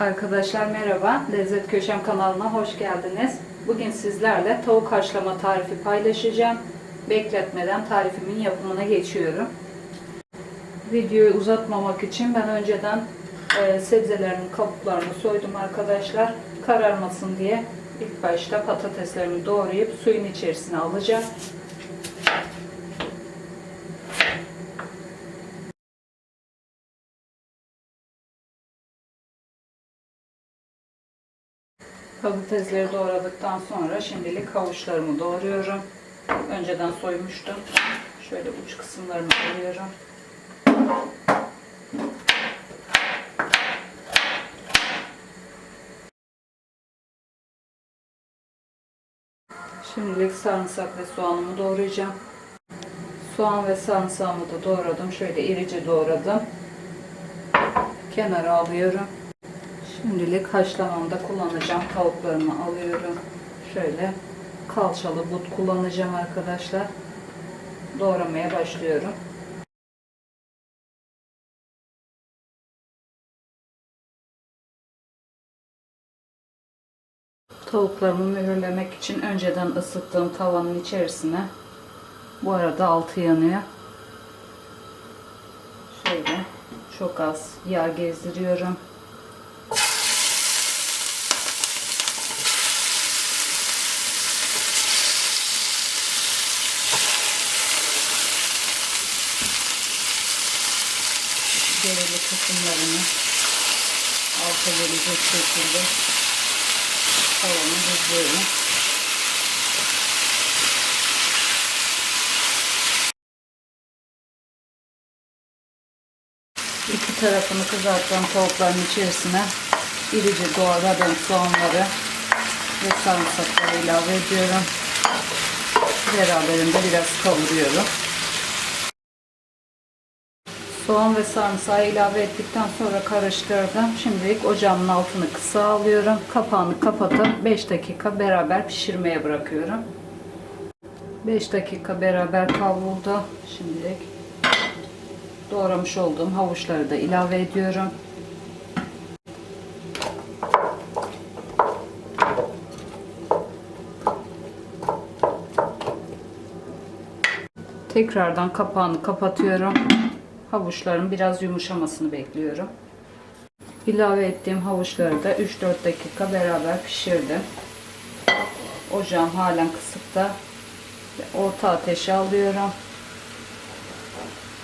Arkadaşlar merhaba. Lezzet Köşem kanalına hoş geldiniz. Bugün sizlerle tavuk haşlama tarifi paylaşacağım. Bekletmeden tarifimin yapımına geçiyorum. Videoyu uzatmamak için ben önceden e, sebzelerin kabuklarını soydum arkadaşlar. Kararmasın diye ilk başta patateslerimi doğrayıp suyun içerisine alacağım. Patatesleri doğradıktan sonra şimdilik havuçlarımı doğruyorum. Önceden soymuştum. Şöyle uç kısımlarını alıyorum. Şimdilik sarımsak ve soğanımı doğrayacağım. Soğan ve sarımsağımı da doğradım. Şöyle irice doğradım. Kenara alıyorum. Şimdilik haşlamamda kullanacağım tavuklarımı alıyorum. Şöyle kalçalı but kullanacağım arkadaşlar. Doğramaya başlıyorum. Tavuklarımı mühürlemek için önceden ısıttığım tavanın içerisine bu arada altı yanıyor. Şöyle çok az yağ gezdiriyorum. Derili kısımlarını alta gelecek şekilde tavanı düzlüyorum. İki tarafını kızartılan tavukların içerisine irice doğradığım soğanları ve sarımsakları ilave ediyorum. Beraberinde biraz kavuruyorum. Soğan ve sarımsağı ilave ettikten sonra karıştırdım. Şimdilik ocağımın altını kısa alıyorum. Kapağını kapatıp 5 dakika beraber pişirmeye bırakıyorum. 5 dakika beraber kavruldu. Şimdilik doğramış olduğum havuçları da ilave ediyorum. Tekrardan kapağını kapatıyorum. Havuçların biraz yumuşamasını bekliyorum. İlave ettiğim havuçları da 3-4 dakika beraber pişirdim. Ocağım halen kısıkta. Orta ateşe alıyorum.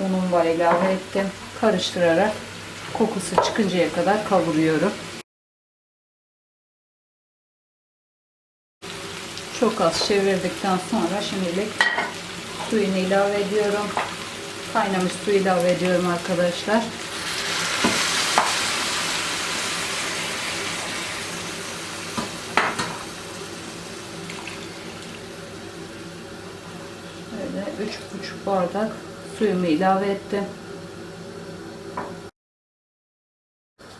Unum var ilave ettim. Karıştırarak kokusu çıkıncaya kadar kavuruyorum. Çok az çevirdikten sonra şimdilik suyunu ilave ediyorum. Kaynamış su ilave ediyorum arkadaşlar. Böyle üç buçuk bardak suyumu ilave ettim.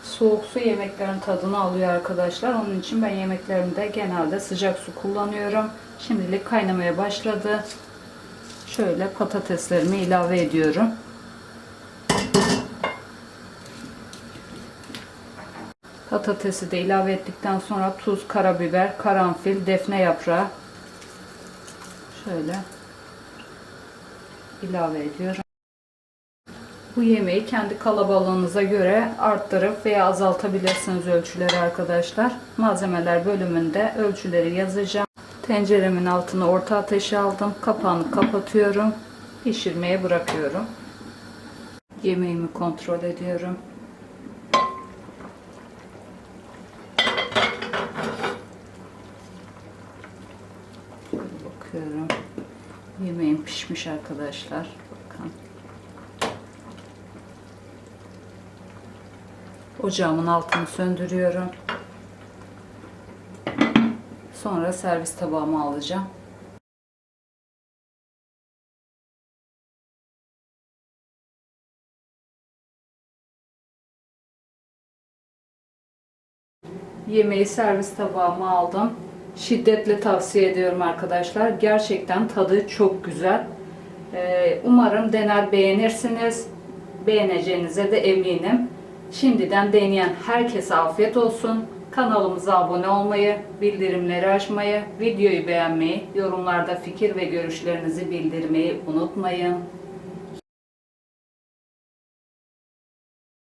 Soğuk su yemeklerin tadını alıyor arkadaşlar. Onun için ben yemeklerimde genelde sıcak su kullanıyorum. Şimdilik kaynamaya başladı. Şöyle patateslerimi ilave ediyorum. Patatesi de ilave ettikten sonra tuz, karabiber, karanfil, defne yaprağı şöyle ilave ediyorum. Bu yemeği kendi kalabalığınıza göre arttırıp veya azaltabilirsiniz ölçüleri arkadaşlar. Malzemeler bölümünde ölçüleri yazacağım. Tenceremin altını orta ateşe aldım. Kapağını kapatıyorum. Pişirmeye bırakıyorum. Yemeğimi kontrol ediyorum. Bakıyorum. Yemeğim pişmiş arkadaşlar. Bakın. Ocağımın altını söndürüyorum. Sonra servis tabağıma alacağım. Yemeği servis tabağıma aldım. Şiddetle tavsiye ediyorum arkadaşlar. Gerçekten tadı çok güzel. Ee, umarım dener beğenirsiniz. Beğeneceğinize de eminim. Şimdiden deneyen herkese afiyet olsun. Kanalımıza abone olmayı, bildirimleri açmayı, videoyu beğenmeyi, yorumlarda fikir ve görüşlerinizi bildirmeyi unutmayın.